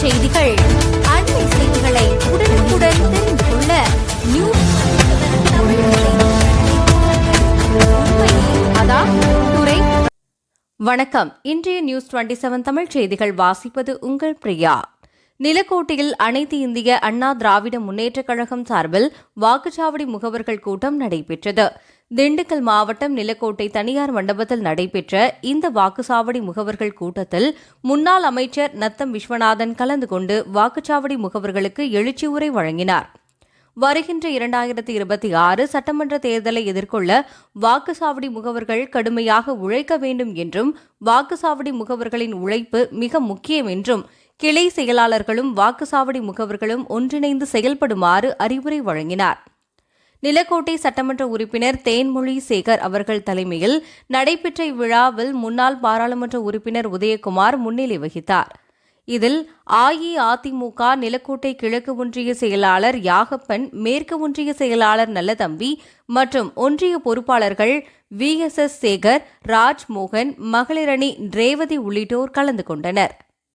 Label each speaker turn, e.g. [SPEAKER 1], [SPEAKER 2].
[SPEAKER 1] செய்திகள். அண்மை செய்திகளை உடனுக்குடன் தெரிந்து கொள்ள வணக்கம். இன்றைய நியூஸ் டுவெண்ட்டி செவன் தமிழ் செய்திகள் வாசிப்பது உங்கள் பிரியா. நிலக்கோட்டையில் அனைத்து இந்திய அண்ணா திராவிட முன்னேற்றக் கழகம் சார்பில் வாக்குச்சாவடி முகவர்கள் கூட்டம் நடைபெற்றது. திண்டுக்கல் மாவட்டம் நிலக்கோட்டை தனியார் மண்டபத்தில் நடைபெற்ற இந்த வாக்குச்சாவடி முகவர்கள் கூட்டத்தில் முன்னாள் அமைச்சர் நத்தம் விஸ்வநாதன் கலந்து கொண்டு வாக்குச்சாவடி முகவர்களுக்கு எழுச்சி உரை வழங்கினார். வருகின்ற இரண்டாயிரத்தி இருபத்தி ஆறு சட்டமன்ற தேர்தலை எதிர்கொள்ள வாக்குச்சாவடி முகவர்கள் கடுமையாக உழைக்க வேண்டும் என்றும் வாக்குச்சாவடி முகவர்களின் உழைப்பு மிக முக்கியம் என்றும் கிளை செயலாளர்களும் வாக்குச்சாவடி முகவர்களும் ஒன்றிணைந்து செயல்படுமாறு அறிவுரை வழங்கினார். நிலக்கோட்டை சட்டமன்ற உறுப்பினர் தேன்மொழி சேகர் அவர்கள் தலைமையில் நடைபெற்ற இவ்விழாவில் முன்னாள் பாராளுமன்ற உறுப்பினர் உதயகுமார் முன்னிலை வகித்தார். இதில் அஇஅதிமுக நிலக்கோட்டை கிழக்கு ஒன்றிய செயலாளர் யாகப்பன் மேற்கு ஒன்றிய செயலாளர் நல்லதம்பி மற்றும் ஒன்றிய பொறுப்பாளர்கள் V S S Sekar Rajmohan மகளிரணி ரேவதி உள்ளிட்டோர் கலந்து கொண்டனர்.